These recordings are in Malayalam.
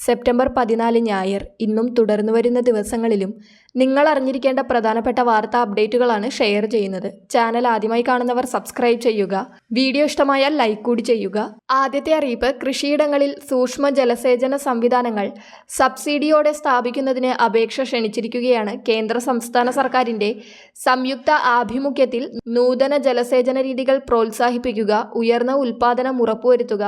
സെപ്റ്റംബർ പതിനാല് ഞായർ ഇന്നും തുടർന്നു വരുന്ന ദിവസങ്ങളിലും നിങ്ങൾ അറിഞ്ഞിരിക്കേണ്ട പ്രധാനപ്പെട്ട വാർത്താ അപ്ഡേറ്റുകളാണ് ഷെയർ ചെയ്യുന്നത്. ചാനൽ ആദ്യമായി കാണുന്നവർ സബ്സ്ക്രൈബ് ചെയ്യുക. വീഡിയോ ഇഷ്ടമായാൽ ലൈക്ക് കൂടി ചെയ്യുക. ആദ്യത്തെ അറിയിപ്പ് കൃഷിയിടങ്ങളിൽ സൂക്ഷ്മ ജലസേചന സംവിധാനങ്ങൾ സബ്സിഡിയോടെ സ്ഥാപിക്കുന്നതിന് അപേക്ഷ ക്ഷണിച്ചിരിക്കുകയാണ് കേന്ദ്ര സംസ്ഥാന സർക്കാരിന്റെ സംയുക്ത ആഭിമുഖ്യത്തിൽ നൂതന ജലസേചന രീതികൾ പ്രോത്സാഹിപ്പിക്കുക ഉയർന്ന ഉൽപാദനം ഉറപ്പുവരുത്തുക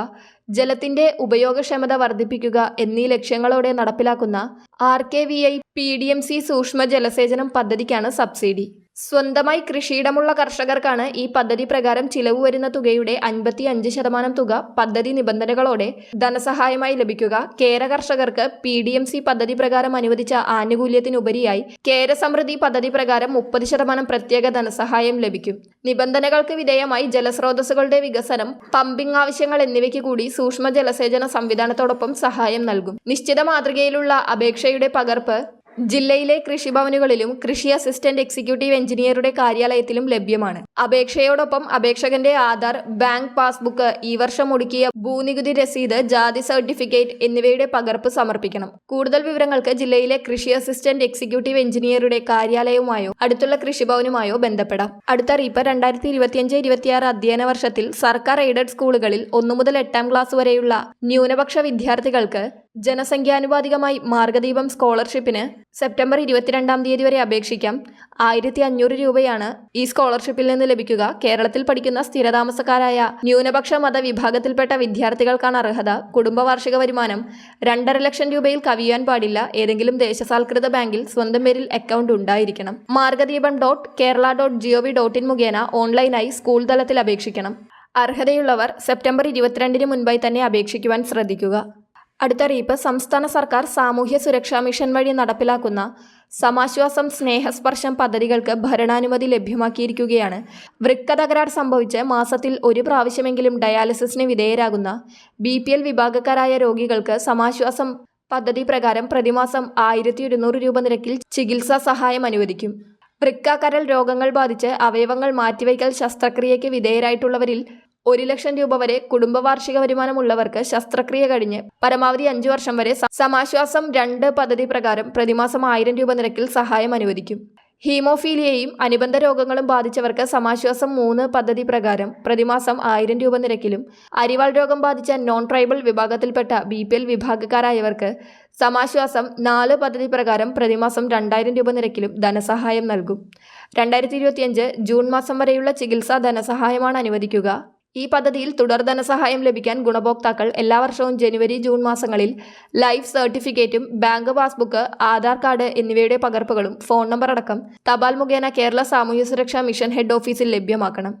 ജലത്തിന്റെ ഉപയോഗക്ഷമത വർദ്ധിപ്പിക്കുക എന്നീ ലക്ഷ്യങ്ങളോടെ നടപ്പിലാക്കുന്ന R K V I P D M C സൂക്ഷ്മ ജലസേചനം പദ്ധതിക്കാണ് സബ്സിഡി. സ്വന്തമായി കൃഷിയിടമുള്ള കർഷകർക്കാണ് ഈ പദ്ധതി പ്രകാരം ചിലവ് വരുന്ന തുകയുടെ അൻപത്തി അഞ്ച് ശതമാനം തുക പദ്ധതി നിബന്ധനകളോടെ ധനസഹായമായി ലഭിക്കുക. കേര കർഷകർക്ക് പി ഡി എം സി പദ്ധതി പ്രകാരം അനുവദിച്ച ആനുകൂല്യത്തിനുപരിയായി കേര സമൃദ്ധി പദ്ധതി പ്രകാരം മുപ്പത് ശതമാനം പ്രത്യേക ധനസഹായം ലഭിക്കും. നിബന്ധനകൾക്ക് വിധേയമായി ജലസ്രോതസ്സുകളുടെ വികസനം പമ്പിംഗ് ആവശ്യങ്ങൾ എന്നിവയ്ക്ക് കൂടി സൂക്ഷ്മ ജലസേചന സംവിധാനത്തോടൊപ്പം സഹായം നൽകും. നിശ്ചിത മാതൃകയിലുള്ള അപേക്ഷയുടെ പകർപ്പ് ജില്ലയിലെ കൃഷിഭവനുകളിലും കൃഷി അസിസ്റ്റന്റ് എക്സിക്യൂട്ടീവ് എഞ്ചിനീയറുടെ കാര്യാലയത്തിലും ലഭ്യമാണ്. അപേക്ഷയോടൊപ്പം അപേക്ഷകന്റെ ആധാർ ബാങ്ക് പാസ്ബുക്ക് ഈ വർഷം ഒടുക്കിയ ഭൂനികുതി രസീത് ജാതി സർട്ടിഫിക്കറ്റ് എന്നിവയുടെ പകർപ്പ് സമർപ്പിക്കണം. കൂടുതൽ വിവരങ്ങൾക്ക് ജില്ലയിലെ കൃഷി അസിസ്റ്റന്റ് എക്സിക്യൂട്ടീവ് എഞ്ചിനീയറുടെ കാര്യാലയവുമായോ അടുത്തുള്ള കൃഷിഭവനുമായോ ബന്ധപ്പെടാം. അടുത്ത അറിയിപ്പ് രണ്ടായിരത്തി ഇരുപത്തിയഞ്ച് ഇരുപത്തിയാറ് അധ്യയന വർഷത്തിൽ സർക്കാർ എയ്ഡഡ് സ്കൂളുകളിൽ ഒന്നു മുതൽ എട്ടാം ക്ലാസ് വരെയുള്ള ന്യൂനപക്ഷ വിദ്യാർത്ഥികൾക്ക് ജനസംഖ്യാനുപാതികമായി മാർഗദീപം സ്കോളർഷിപ്പിന് സെപ്റ്റംബർ ഇരുപത്തിരണ്ടാം തീയതി വരെ അപേക്ഷിക്കാം. ആയിരത്തി അഞ്ഞൂറ് രൂപയാണ് ഈ സ്കോളർഷിപ്പിൽ നിന്ന് ലഭിക്കുക. കേരളത്തിൽ പഠിക്കുന്ന സ്ഥിരതാമസക്കാരായ ന്യൂനപക്ഷ മത വിഭാഗത്തിൽപ്പെട്ട വിദ്യാർത്ഥികൾക്കാണ് അർഹത. കുടുംബ വാർഷിക വരുമാനം രണ്ടര ലക്ഷം രൂപയിൽ കവിയാൻ പാടില്ല. ഏതെങ്കിലും ദേശസാൽകൃത ബാങ്കിൽ സ്വന്തം പേരിൽ അക്കൗണ്ട് ഉണ്ടായിരിക്കണം. Margadeepam dot Kerala dot gov dot in മുഖേന ഓൺലൈനായി സ്കൂൾ തലത്തിൽ അപേക്ഷിക്കണം. അർഹതയുള്ളവർ സെപ്റ്റംബർ ഇരുപത്തിരണ്ടിന് മുൻപായി തന്നെ അപേക്ഷിക്കുവാൻ ശ്രദ്ധിക്കുക. അടുത്ത അറിയിപ്പ് സംസ്ഥാന സർക്കാർ സാമൂഹ്യ സുരക്ഷാ മിഷൻ വഴി നടപ്പിലാക്കുന്ന സമാശ്വാസം സ്നേഹസ്പർശം പദ്ധതികൾക്ക് ഭരണാനുമതി ലഭ്യമാക്കിയിരിക്കുകയാണ്. വൃക്ക തകരാർ സംഭവിച്ച് മാസത്തിൽ ഒരു പ്രാവശ്യമെങ്കിലും ഡയാലിസിസിന് വിധേയരാകുന്ന ബി പി എൽ വിഭാഗക്കാരായ രോഗികൾക്ക് സമാശ്വാസം പദ്ധതി പ്രകാരം പ്രതിമാസം ആയിരത്തി ഒരുന്നൂറ് രൂപ നിരക്കിൽ ചികിത്സാ സഹായം അനുവദിക്കും. വൃക്ക കരൾ രോഗങ്ങൾ ബാധിച്ച് അവയവങ്ങൾ മാറ്റിവയ്ക്കൽ ശസ്ത്രക്രിയയ്ക്ക് വിധേയരായിട്ടുള്ളവരിൽ ഒരു ലക്ഷം രൂപ വരെ കുടുംബ വാർഷിക വരുമാനമുള്ളവർക്ക് ശസ്ത്രക്രിയ കഴിഞ്ഞ് പരമാവധി അഞ്ചു വർഷം വരെ സമാശ്വാസം രണ്ട് പദ്ധതി പ്രകാരം പ്രതിമാസം ആയിരം രൂപ നിരക്കിൽ സഹായം അനുവദിക്കും. ഹീമോഫീലിയയും അനുബന്ധ രോഗങ്ങളും ബാധിച്ചവർക്ക് സമാശ്വാസം മൂന്ന് പദ്ധതി പ്രകാരം പ്രതിമാസം ആയിരം രൂപ നിരക്കിലും അരിവാൾ രോഗം ബാധിച്ച നോൺ ട്രൈബൽ വിഭാഗത്തിൽപ്പെട്ട ബി പി എൽ വിഭാഗക്കാരായവർക്ക് സമാശ്വാസം നാല് പദ്ധതി പ്രകാരം പ്രതിമാസം രണ്ടായിരം രൂപ നിരക്കിലും ധനസഹായം നൽകും. രണ്ടായിരത്തി ഇരുപത്തിയഞ്ച് ജൂൺ മാസം വരെയുള്ള ചികിത്സാ ധനസഹായമാണ് അനുവദിക്കുക. ഈ പദ്ധതിയിൽ തുടർ ധനസഹായം ലഭിക്കാൻ ഗുണഭോക്താക്കൾ എല്ലാ വർഷവും ജനുവരി ജൂൺ മാസങ്ങളിൽ ലൈഫ് സർട്ടിഫിക്കറ്റും ബാങ്ക് പാസ്ബുക്ക് ആധാർ കാർഡ് എന്നിവയുടെ പകർപ്പുകളും ഫോൺ നമ്പർ അടക്കം തപാൽ മുഖേന കേരള സാമൂഹ്യ സുരക്ഷാ മിഷൻ ഹെഡ് ഓഫീസിൽ ലഭ്യമാക്കണം.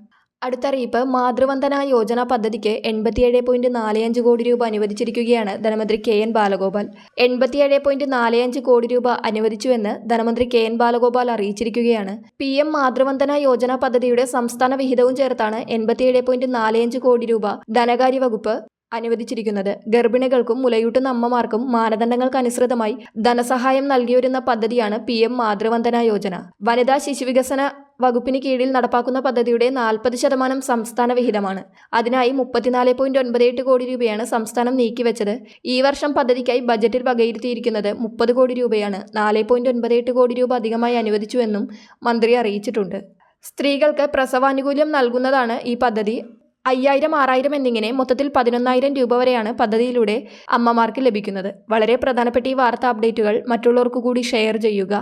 അടുത്ത അറിയിപ്പ് മാതൃവന്ദന യോജന പദ്ധതിക്ക് എൺപത്തിയേഴ് പോയിന്റ് നാല് അഞ്ച് കോടി രൂപ അനുവദിച്ചിരിക്കുകയാണ് ധനമന്ത്രി കെ എൻ ബാലഗോപാൽ. എൺപത്തിയേഴ് പോയിന്റ് നാല് അഞ്ച് കോടി രൂപ അനുവദിച്ചുവെന്ന് ധനമന്ത്രി കെ എൻ ബാലഗോപാൽ അറിയിച്ചിരിക്കുകയാണ്. പി എം മാതൃവന്ദന യോജന പദ്ധതിയുടെ സംസ്ഥാന വിഹിതവും ചേർത്താണ് എൺപത്തിയേഴ് പോയിന്റ് നാല് അഞ്ച് കോടി രൂപ ധനകാര്യ വകുപ്പ് അനുവദിച്ചിരിക്കുന്നത്. ഗർഭിണികൾക്കും മുലയൂട്ടുന്ന അമ്മമാർക്കും മാനദണ്ഡങ്ങൾക്ക് അനുസൃതമായി ധനസഹായം നൽകിവരുന്ന പദ്ധതിയാണ് പി എം മാതൃവന്ദന യോജന. വനിതാ ശിശുവികസന വകുപ്പിന് കീഴിൽ നടപ്പാക്കുന്ന പദ്ധതിയുടെ നാൽപ്പത് ശതമാനം സംസ്ഥാന വിഹിതമാണ്. അതിനായി മുപ്പത്തിനാല് പോയിന്റ് ഒൻപത് എട്ട് കോടി രൂപയാണ് സംസ്ഥാനം നീക്കിവെച്ചത്. ഈ വർഷം പദ്ധതിക്കായി ബജറ്റിൽ വകയിരുത്തിയിരിക്കുന്നത് മുപ്പത് കോടി രൂപയാണ്. നാല് പോയിന്റ് ഒൻപത് എട്ട് കോടി രൂപ അധികമായി അനുവദിച്ചുവെന്നും മന്ത്രി അറിയിച്ചിട്ടുണ്ട്. സ്ത്രീകൾക്ക് പ്രസവാനുകൂല്യം നൽകുന്നതാണ് ഈ പദ്ധതി. അയ്യായിരം ആറായിരം എന്നിങ്ങനെ മൊത്തത്തിൽ പതിനൊന്നായിരം രൂപ വരെയാണ് പദ്ധതിയിലൂടെ അമ്മമാർക്ക് ലഭിക്കുന്നത്. വളരെ പ്രധാനപ്പെട്ട ഈ വാർത്താ അപ്ഡേറ്റുകൾ മറ്റുള്ളവർക്ക് കൂടി ഷെയർ ചെയ്യുക.